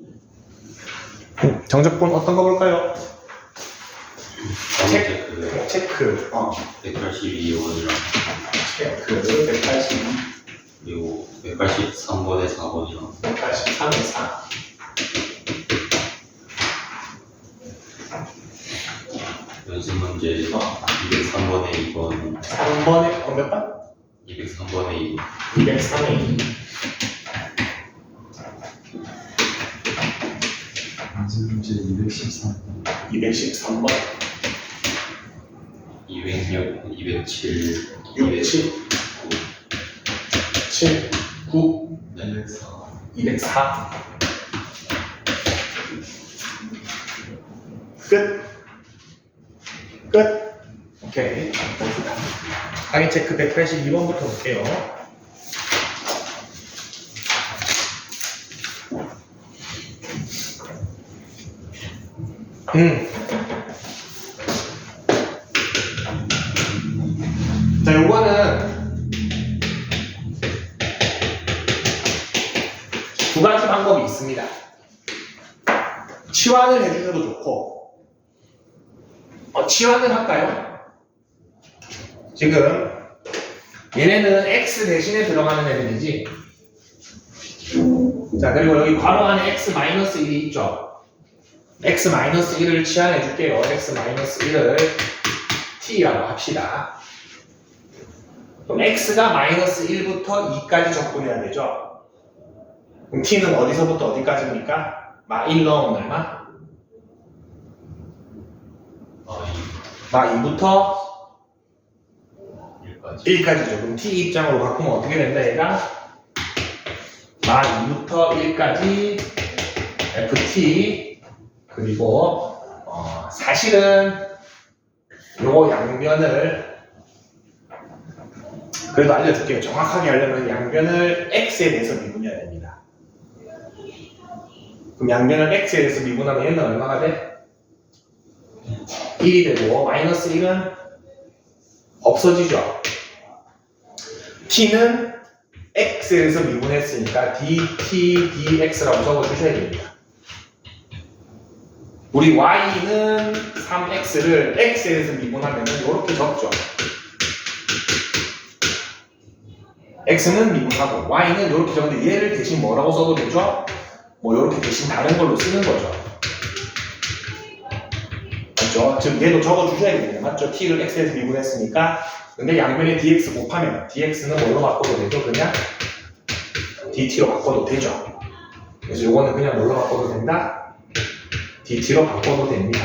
음, 정적분 어떤 거 볼까요? 체크 체크. 어, 182번이랑 체크. 180, 그리고 183번에 4번이랑 183에 4. 연습 문제 어. 203번에 2번 3번에, 어, 몇 번? 203번에 2번 203에 2. 연습 문제 213. 213번. 206, 207 6, 7, 7, 9, 204. 204. 끝. 끝. 오케이. 강의 체크 182번부터 볼게요. 음. 자, 요거는 두 가지 방법이 있습니다. 치환을 해주셔도 좋고, 어, 치환을 할까요? 지금 얘네는 x 대신에 들어가는 애들이지. 자, 그리고 여기 괄호 안에 x 마이너스 1이 있죠. X 마이너스 1을 치환해 줄게요. x 마이너스 1을 t라고 합시다. 그럼 x가 마이너스 1부터 2까지 적분해야 되죠. 그럼 t는 어디서부터 어디까지입니까? 마 1 넣으면 얼마? 아, 마 2부터 1까지 1까지죠. 그럼 t 입장으로 바꾸면 어떻게 된다 얘가? 마 2부터 1까지 ft 그리고 어, 사실은 요거 양변을 그래도 알려줄게요. 정확하게 하려면 양변을 x에 대해서 미분해야 됩니다. 그럼 양변을 x에 대해서 미분하면 얘는 얼마가 돼? 1이 되고 마이너스 1은 없어지죠. t는 x에 대해서 미분했으니까 dt, dx라고 적어주셔야 됩니다. 우리 y는 3x를 x에 대해서 미분하면 이렇게 적죠. x는 미분하고 y는 이렇게 적는데 얘를 대신 뭐라고 써도 되죠? 뭐 이렇게 대신 다른 걸로 쓰는 거죠. 맞죠? 즉 얘도 적어주셔야 됩니다. 맞죠? t를 x에서 미분했으니까 근데 양변에 dx 곱하면 dx는 뭘로 바꿔도 되죠? 그냥 dt로 바꿔도 되죠. 그래서 요거는 그냥 뭘로 바꿔도 된다? Dt로 바꿔도 됩니다.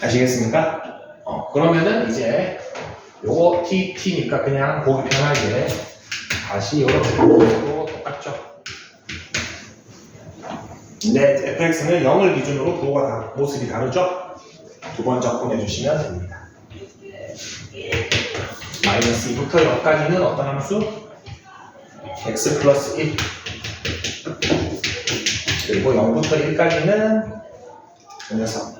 아시겠습니까? 어, 그러면은 이제 요거 tt니까 그냥 보기 편하게 다시 이렇게 보고 똑같죠? 네, fx는 0을 기준으로 부호가 다, 모습이 다르죠? 두 번 적분해 주시면 됩니다. 마이너스 2부터 0까지는 어떤 함수? x 플러스 1 그리고 0부터 1까지는 그 녀석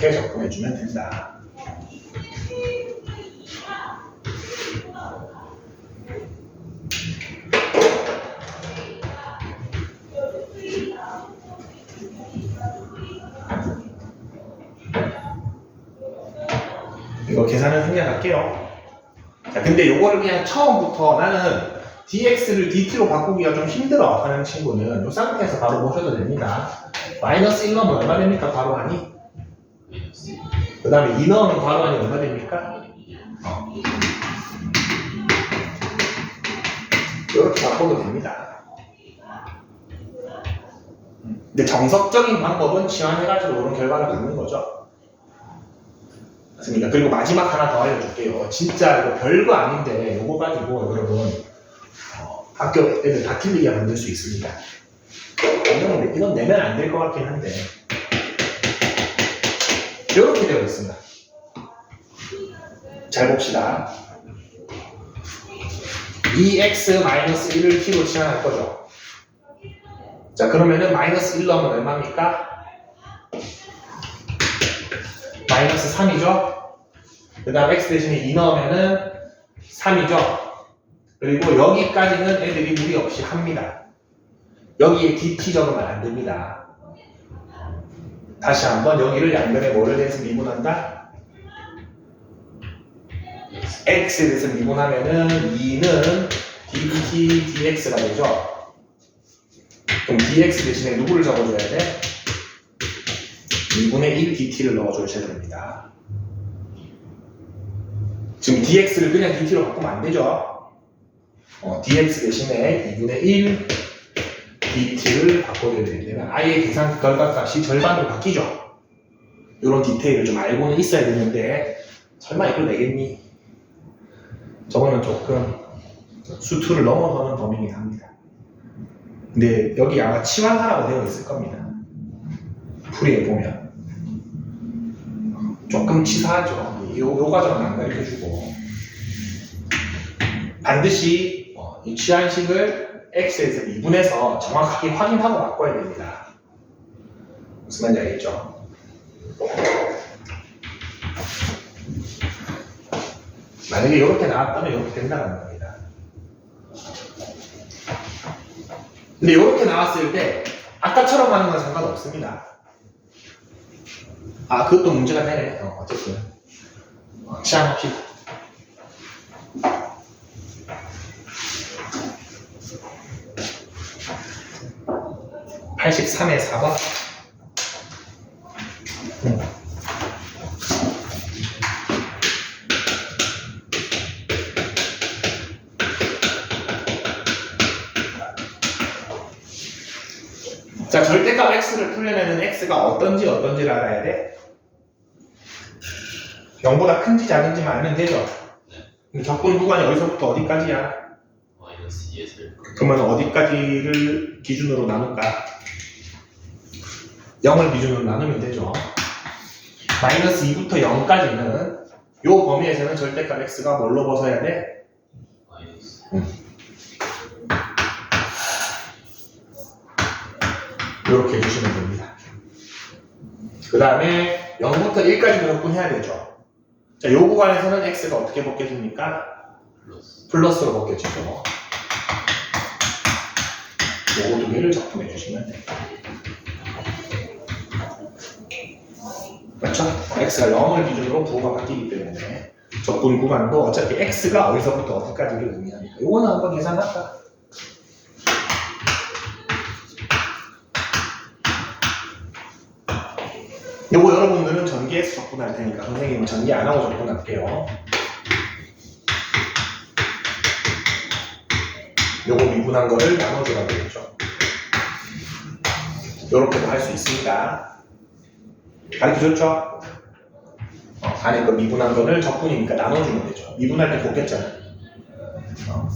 이렇게 적분해 주면 된다. 이거 계산을 생략할게요. 자, 근데 요거를 그냥 처음부터 나는 dx를 dt로 바꾸기가 좀 힘들어 하는 친구는 이 상태에서 바로 보셔도 됩니다. 마이너스 1 넣으면 얼마 됩니까? 안이? 마이너스 그 다음에 2 넣으면 괄호 안이 얼마 됩니까? 어. 이렇게 바꿔도 됩니다. 음, 근데 정석적인 방법은 치환해가지고 이런 결과를 갖는 거죠. 맞습니까? 그리고 마지막 하나 더 알려줄게요. 진짜 이거 별거 아닌데 이거 가지고 여러분 어, 학교 애들 다 틀리게 만들 수 있습니다. 이건, 이건 내면 안 될 것 같긴 한데 이렇게 되어 있습니다. 잘 봅시다. 2x-1을 t로 치환할 거죠. 자, 그러면은 마이너스 1 넣으면 얼마입니까? 마이너스 3이죠? 그 다음 x 대신에 2 넣으면은 3이죠. 그리고 여기까지는 애들이 무리 없이 합니다. 여기에 dt 적으면 안 됩니다. 다시 한번 여기를 양변에 뭐를 대해서 미분한다? x에 대해서 미분하면은 2는 dt dx가 되죠. 그럼 dx 대신에 누구를 적어줘야 돼? 2분의 1 dt를 넣어줘야 됩니다. 지금 dx를 그냥 dt로 바꾸면 안 되죠. 어, dx 대신에 2분의 1 dt를 바꿔줘야 되면 아예 계산 결과값이 절반으로 바뀌죠. 이런 디테일을 좀 알고는 있어야 되는데 설마 이걸 내겠니? 저거는 조금 수투를 넘어서는 범위이긴 합니다. 근데 여기 아마 치환하라고 되어 있을 겁니다. 풀이에 보면 조금 치사하죠. 요, 요 과정은 안 가르쳐주고 반드시 어, 이 치환식을 x에서 미분해서 정확하게 확인하고 바꿔야 됩니다. 무슨 말인지 알겠죠? 만약에 이렇게 나왔다면 이렇게 된다는 겁니다. 근데 이렇게 나왔을 때 아까처럼 하는 건 상관없습니다. 아 그것도 문제가 되네. 어, 어쨌든 어, 시작합시다. 83의 4번. 자, 절대값 x를 풀려면은 x가 어떤지 어떤지를 알아야 돼. 0보다 큰지 작은지만 알면 되죠. 그럼 적분 구간이 어디서부터 어디까지야? 마이너스 2에서 그러면 어디까지를 기준으로 나눌까? 0을 기준으로 나누면 되죠. 마이너스 2부터 0까지는 요 범위에서는 절대값 x가 뭘로 벗어야 돼? 마이너스 이렇게 해주시면 됩니다. 그 다음에 0부터 1까지 적분해야 되죠. 자, 요 구간에서는 x가 어떻게 벗겨집니까? 플러스 플러스로 벗겨지죠. 요거 두 개를 적분해 주시면 돼요. 그렇죠? x가 0을 기준으로 부호가 바뀌기 때문에 적분 구간도 어차피 x가 어디서부터 어디까지를 의미하니까 요거는 한번 계산할까? 요거 여러분들은 전기에서 적분할 테니까 선생님은 전기 안 하고 적분할게요. 요거 미분한 거를 나눠줘야 되겠죠. 요렇게도 할 수 있습니다. 가르쳐줬죠? 어, 안에 그 미분한 거를 적분이니까 나눠주면 되죠. 미분할 때 곱겠잖아. 어.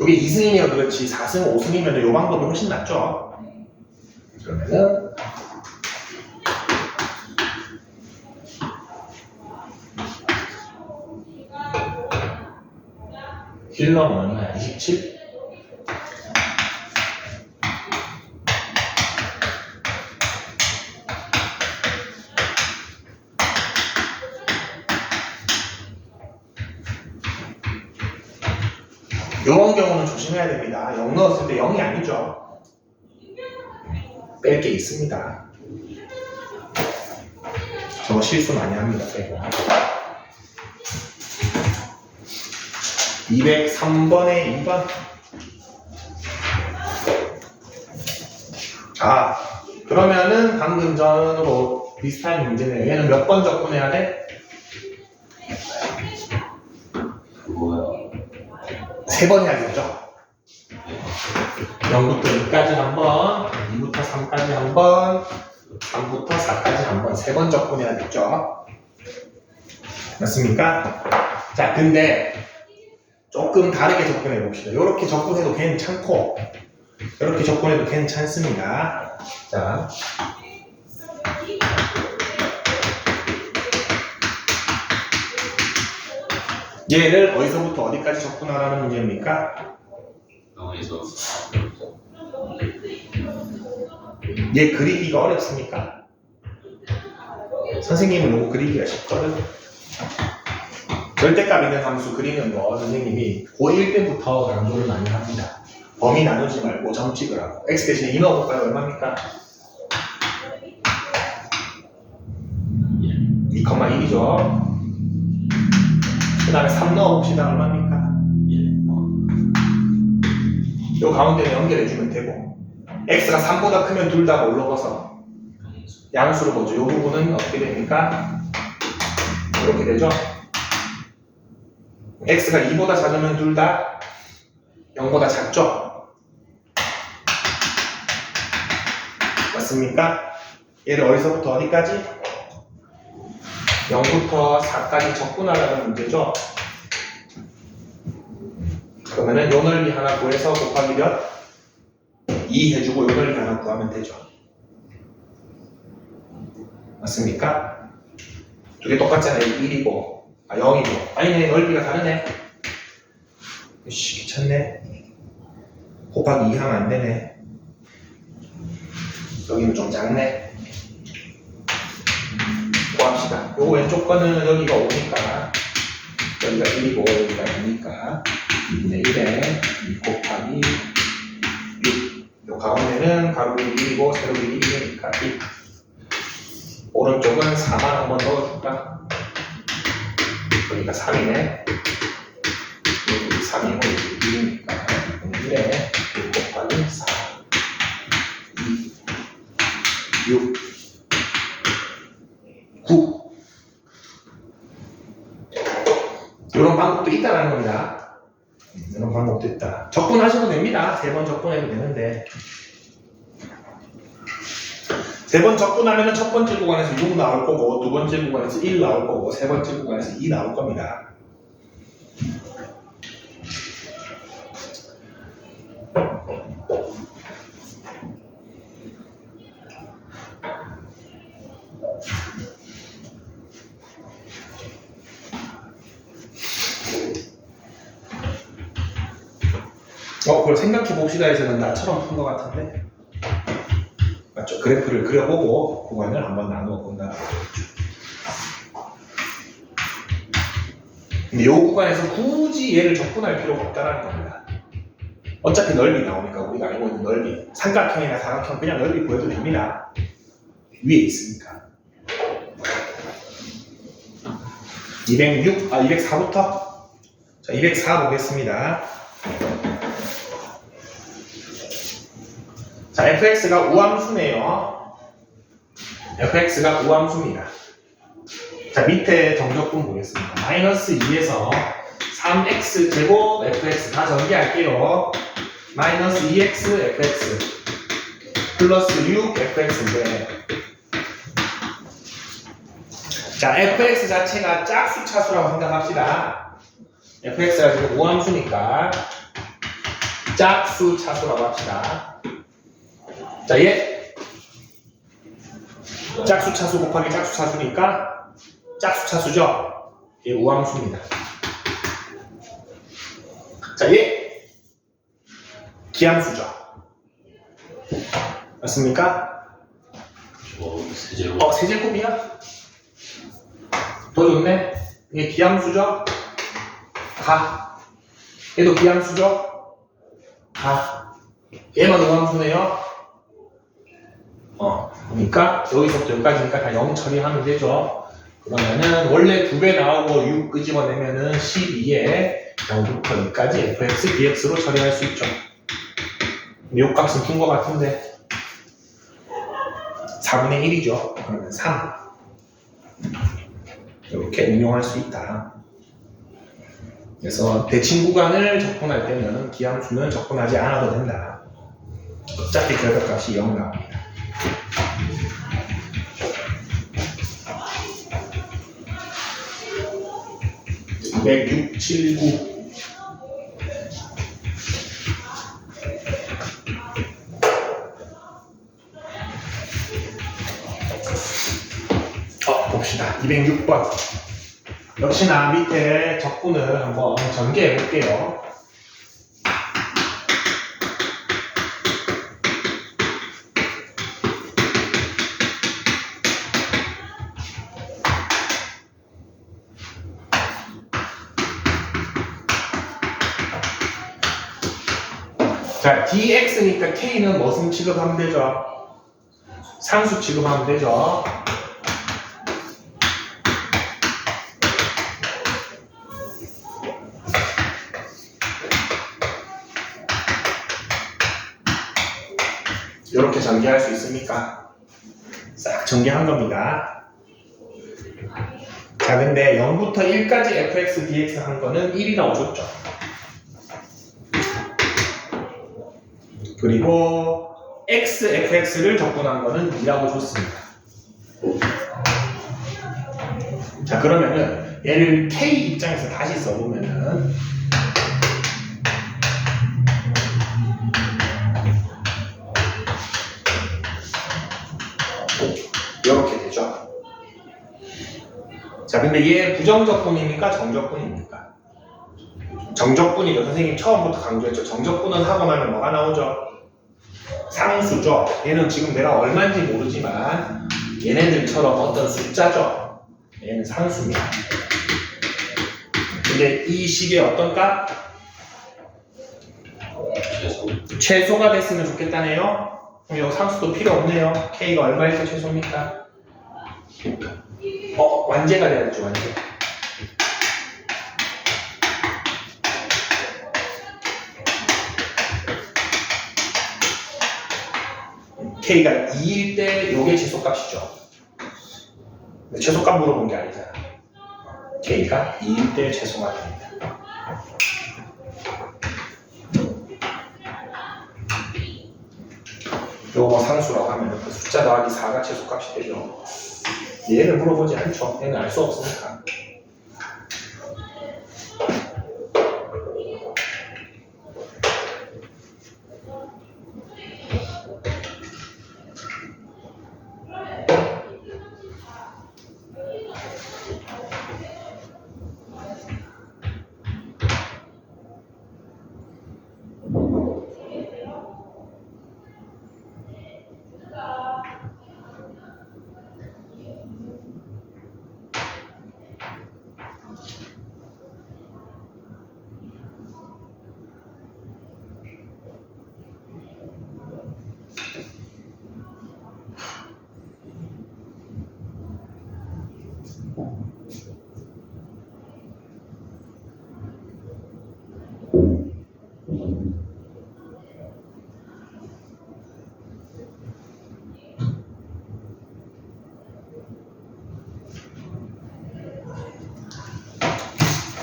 이게 2승이면 그렇지 4승, 5승이면 요 방법이 훨씬 낫죠. 그러면은 힐러는 얼마야? 27? 이런 경우는 조심해야 됩니다. 0 넣었을 때 0이 아니죠. 뺄 게 있습니다. 저거 실수 많이 합니다. 빼고. 203번에 2번. 아, 그러면은 방금 전으로 비슷한 문제네요. 얘는 몇번 적분해야 돼? 그거야 세 번 해야 되죠. 0부터 2까지 한 번, 2부터 3까지 한 번, 3부터 4까지 한 번, 세번 적분해야 되죠. 맞습니까? 자, 근데 조금 다르게 접근해 봅시다. 이렇게 접근해도 괜찮고, 이렇게 접근해도 괜찮습니다. 자. 얘를 어디서부터 어디까지 접근하라는 문제입니까? 영에서 얘 그리기가 어렵습니까? 선생님은 요거 그리기가 쉽거든. 절대값 있는 함수 그리는 거 선생님이 고1 때부터 강조를 많이 합니다. 범위 나누지 말고 점 찍으라고. x 대신에 2 넣어볼까요? 얼마입니까? 2,1이죠. 그 다음에 3 넣어봅시다. 얼마입니까? 1. 요 가운데 연결해주면 되고 x가 3보다 크면 둘 다? 평수. 양수로 보죠. 요 부분은 어떻게 됩니까? 이렇게 되죠. X가 2보다 작으면 둘 다 0보다 작죠. 맞습니까? 얘를 어디서부터 어디까지? 0부터 4까지 적분하라는 문제죠. 그러면은 요 넓이 하나 구해서 곱하기 몇? 2 해주고 요 넓이 하나 구하면 되죠. 맞습니까? 두 개 똑같잖아요. 1이고, 아, 0이고. 아니네, 넓이가 다르네. 씨, 귀찮네. 곱하기 2 하면 안 되네. 여기는 좀 작네. 구합시다. 요 왼쪽 거는 여기가 5니까, 여기가 1이고, 여기가 2니까, 2분의 1에 2 곱하기 6. 요 가운데는 가로로 1이고, 세로로 1이니까 1. 오른쪽은 4만 한번 넣어줄까? 여기가 3이네. 여기 3이고 여기 1이니까 1에 1 곱하기 4 2 6 9 이런 방법도 있다는 겁니다. 음, 이런 방법도 있다. 적분하셔도 됩니다. 세 번 적분해도 되는데 세 번 적분하면 첫 번째 구간에서 6 나올 거고 두 번째 구간에서 1 나올 거고 세 번째 구간에서 2 나올 겁니다. 어, 그걸 생각해 봅시다 에서는 나처럼 푼 것 같은데. 그래프를 그려보고 구간을 한번 나누어 본다. 근데 이 구간에서 굳이 얘를 적분할 필요가 없다는 겁니다. 어차피 넓이 나오니까 우리가 알고 있는 넓이 삼각형이나 사각형 그냥 넓이 구해도 됩니다. 위에 있으니까. 206, 아 204부터 자 204 보겠습니다. 자, fx가 우함수네요. fx가 우함수입니다. 자, 밑에 정적분 보겠습니다. 마이너스 2에서 3x 제곱 fx 다 전개할게요. 마이너스 2x fx 플러스 6 fx인데 자, fx 자체가 짝수 차수라고 생각합시다. fx가 지금 우함수니까 짝수 차수라고 합시다. 자, 얘 짝수 차수 곱하기 짝수 차수니까 짝수 차수죠? 얘 우함수입니다. 자, 얘 기함수죠? 맞습니까? 저 세제곱. 어, 세제곱이야? 더 좋네. 얘 기함수죠? 가. 얘도 기함수죠? 가. 얘만 우함수네요. 어, 그러니까 여기서부터 여기까지니까 다 0 처리하면 되죠. 그러면은 원래 두 배 나오고 6 끄집어내면은 12에 0부터 2까지 fx, dx로 처리할 수 있죠. 요 값은 푼 것 같은데 4분의 1이죠. 그러면 3 이렇게 응용할 수 있다. 그래서 대칭 구간을 적분할 때는 기함수는 적분하지 않아도 된다. 어차피 결과값이 0 나옵니다. 백 6, 7, 9 어, 봅시다. 206번. 역시나 밑에 적분을 한번 전개해 볼게요. Dx니까 k는 무슨 취급하면 되죠? 상수 취급하면 되죠. 이렇게 전개할 수 있습니까? 싹 전개한 겁니다. 자, 근데 0부터 1까지 fx, dx 한 거는 1이라고 줬죠. 그리고 x, fx를 적분한 거는 2라고 줬습니다. 자, 그러면은 얘를 k 입장에서 다시 써보면은 이렇게 되죠. 자, 근데 얘 부정적분입니까? 정적분입니까? 정적분이죠. 선생님 처음부터 강조했죠. 정적분은 하고 나면 뭐가 나오죠? 상수죠. 얘는 지금 내가 얼마인지 모르지만 얘네들처럼 어떤 숫자죠. 얘는 상수입니다. 근데 이 식의 어떤 값? 최소. 최소가 됐으면 좋겠다네요. 그럼 여기 상수도 필요 없네요. k가 얼마에서 최소입니까? 어, 완제가 돼야죠, 완제. K가 2일 때 요게 최소값이죠. 최소값 물어본 게 아니잖아. k가 2일 때 최소가 됩니다. 요거 상수라고 하면 그 숫자 더하기 4가 최소값이 되죠. 얘를 물어보지 않죠. 얘는 알 수 없으니까.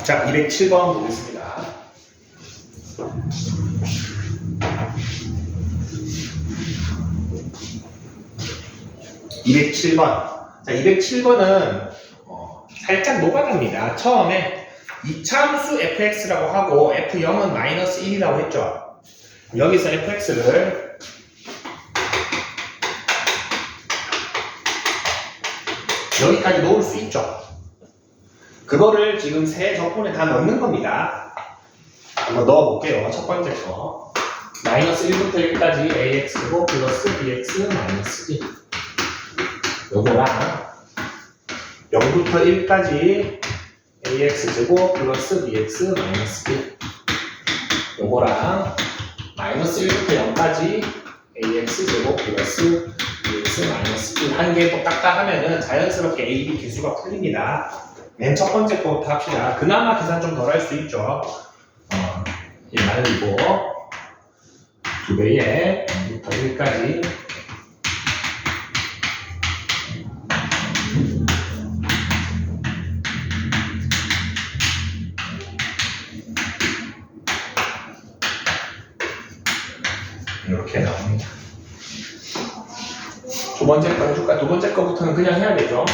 자, 207번 보겠습니다. (207번) 자, (207번은) 어, 살짝 녹아갑니다. 처음에 이차함수 fx라고 하고 f0은 마이너스 1이라고 했죠. 여기서 fx를 여기까지 놓을 수 있죠. 그거를 지금 세 적분에 다 넣는 겁니다. 한번 넣어볼게요. 첫 번째 거. 마이너스 1부터 1까지 ax고 플러스 bx 마이너스 1. 요거랑 0부터 1까지 ax제곱 플러스 bx 마이너스 1. 요거랑 마이너스 1부터 0까지 ax제곱 플러스 bx 마이너스 1. 한개또 깎아 하면은 자연스럽게 a, b 개수가 풀립니다. 맨 첫 번째 거부터 합시다. 그나마 계산 좀 덜 할 수 있죠. 어, 이 말이고 두 배에 0부터 1까지 이렇게 나옵니다. 두 번째 거 해줄까? 두 번째 거부터는 그냥 해야 되죠.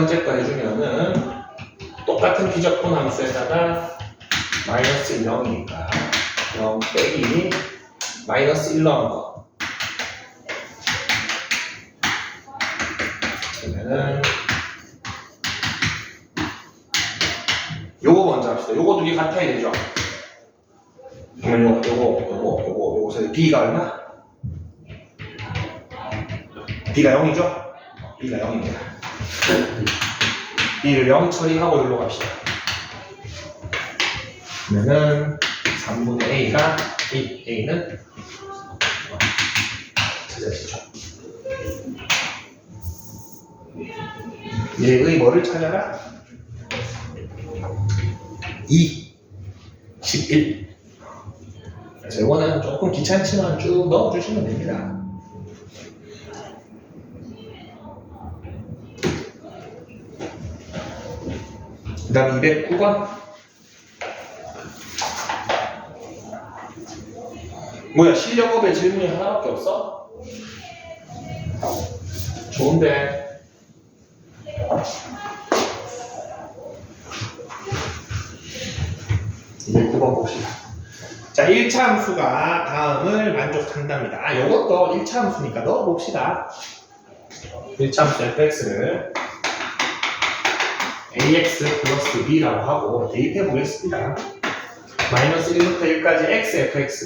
번째 거 해주면은 똑같은 비적분 함수에다가 마이너스 0이니까 0 빼기 마이너스 1 넣은 거. 그러면은 요거 먼저 합시다. 요거 두 개 같아야 되죠. 그러면 요거, 요거, 요거, 요거, 요거. B가 얼마? B가 0이죠? B가 0입니다. B를 0 처리하고 여기로 갑시다. 그러면은 3분의 A가 A, A는 찾아지죠. 얘의 뭐를 찾아라? 2, 11. 그래서 이거는 조금 귀찮지만 쭉 넣어주시면 됩니다. 그 다음 209번. 뭐야, 실력업에 질문이 하나밖에 없어? 좋은데. 이제 9번 봅시다. 자, 1차 함수가 다음을 만족한답니다. 아, 이것도 1차 함수니까 넣어봅시다. 1차 함수 fx를 ax 플러스 b라고 하고 대입해 보겠습니다. 마이너스 1부터 1까지 x fx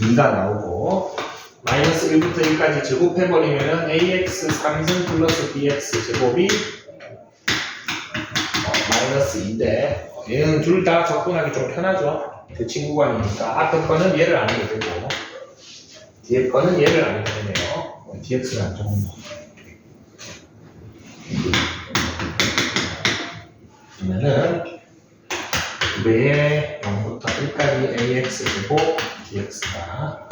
2가 나오고 마이너스 1부터 1까지 제곱해버리면 ax 3승 플러스 bx 제곱이 어, 마이너스 2인데 얘는 둘 다 접근하기 좀 편하죠. 대칭 구간이니까 앞에 거는 얘를 안 해도 되고 뒤에 거는 얘를 안 해도 되네요. 어, dx를 안 적은 거. 그러면은 2배의 0부터 1까지 ax 제곱 dx가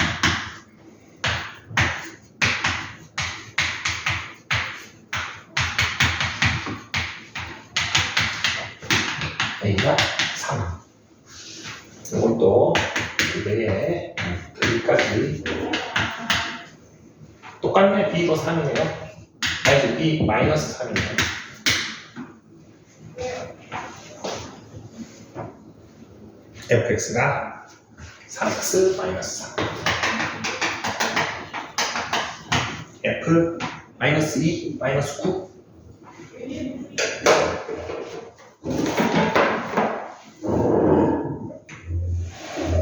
a가 3 이것도 2배의 1까지 똑같네. B도 3이네요 아니 b 마이너스 3이네요. fx가 3x 마이너스 3 f 마이너스 2 마이너스 9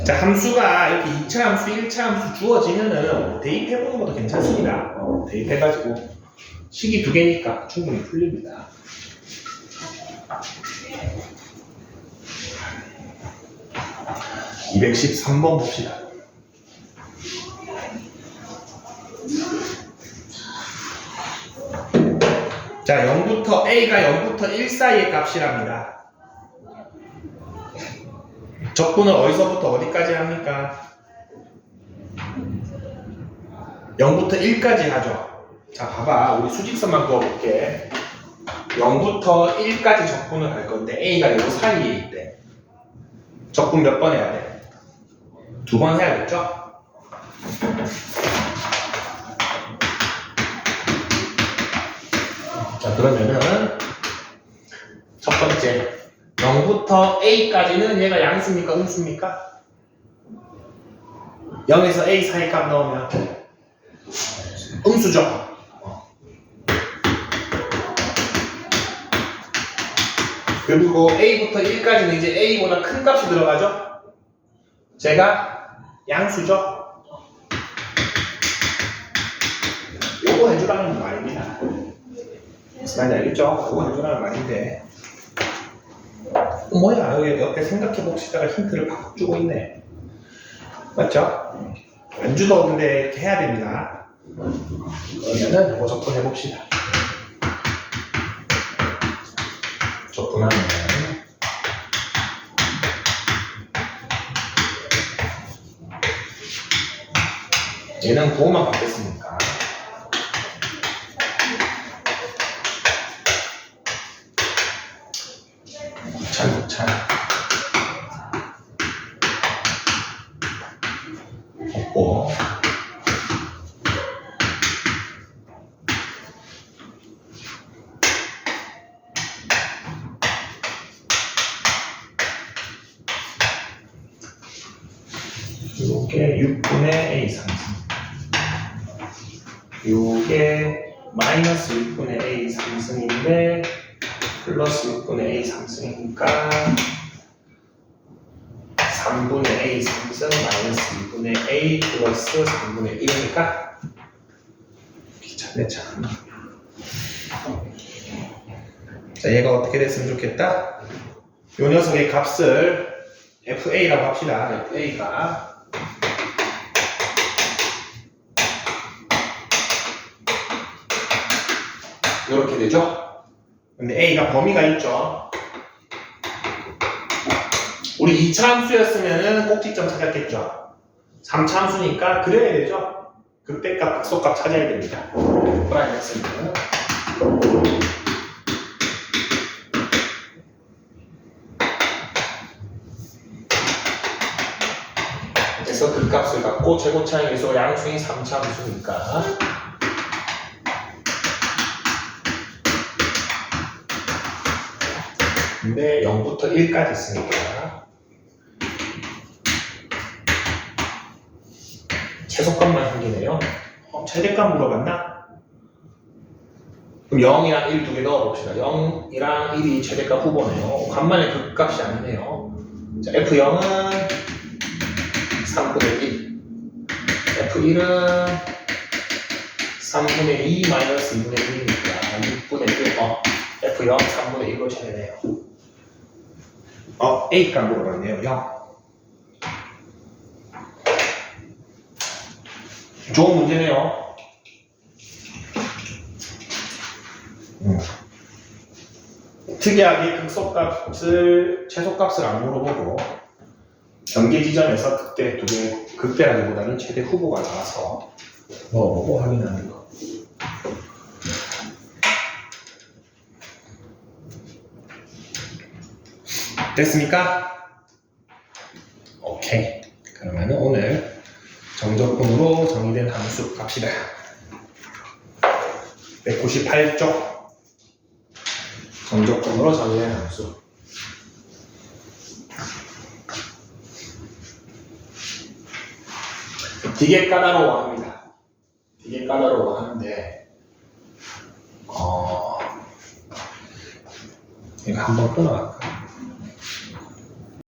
자, 함수가 이렇게 2차 함수, 1차 함수 주어지면은 대입해보는 것도 괜찮습니다. 어, 대입해가지고 식이 두 개니까 충분히 풀립니다. (213번) 봅시다. 자, 0부터 a가 0부터 1 사이의 값이랍니다. 적분을 어디서부터 어디까지 합니까? 0부터 1까지 하죠. 자, 봐봐. 우리 수직선만 그어볼게. 0부터 1까지 적분을 할 건데 A가 요 사이에 있대. 적분 몇 번 해야 돼? 두 번 해야겠죠? 자, 그러면은 첫 번째 0부터 A까지는 얘가 양수입니까? 음수입니까? 0에서 A 사이 값 넣으면 음수죠. 그리고 A부터 1까지는 이제 A보다 큰 값이 들어가죠. 제가 양수죠. 요거 해주라는 말입니다. 말인지 알겠죠? 요거 해주라는 말인데 어, 뭐야 여기 옆에 생각해 봅시다가 힌트를 팍 주고 있네 맞죠? 안 주도 근데 이렇게 해야 됩니다 그러면은 이거 접근해 봅시다 접근하면 얘는 부호만 받겠습니까? 플러스 6분의 A 상승이니까 3 3분의 a 3승 마이너스 2분의 a 플러스 3분의 1이니까 귀찮네 참. 자 얘가 어떻게 됐으면 좋겠다? 요 녀석의 값을 fa라고 합시다. fa가 이렇게 되죠? 근데 a가 범위가 있죠? 우리 2차 함수였으면 꼭지점 찾았겠죠? 3차 함수니까 그려야 되죠? 극대값, 극소값 찾아야 됩니다. 프라이머스는 그래서 극값을 갖고 최고차의 계수 양수인 3차 함수니까 근데 0부터 1까지 있으니까 최소값만 생기네요. 어, 최대값 물어봤나? 그럼 0이랑 1 두 개 넣어봅시다. 0이랑 1이 최대값 후보네요. 간만에 극값이 아니네요. 자, F0은 3분의 1. F1은 3분의 2 마이너스 2분의 1이니까 6분의 1. 어, F0 3분의 1로 쳐내네요. 어, A값 물어봤네요. 0. 좋은 문제네요. 음. 특이하게 극소값을 최소값을 안 물어보고 경계 지점에서 극대 두 개, 극대라기보다는 최대 후보가 나와서 넣어보고 확인하는 거. 됐습니까? 오케이. 그러면은 오늘 정적분으로 정의된 함수 갑시다. 198쪽 정적분으로 정의된 함수. 되게 까다로워 합니다. 되게 까다로워 하는데 어 이거 한번 끊어갈까?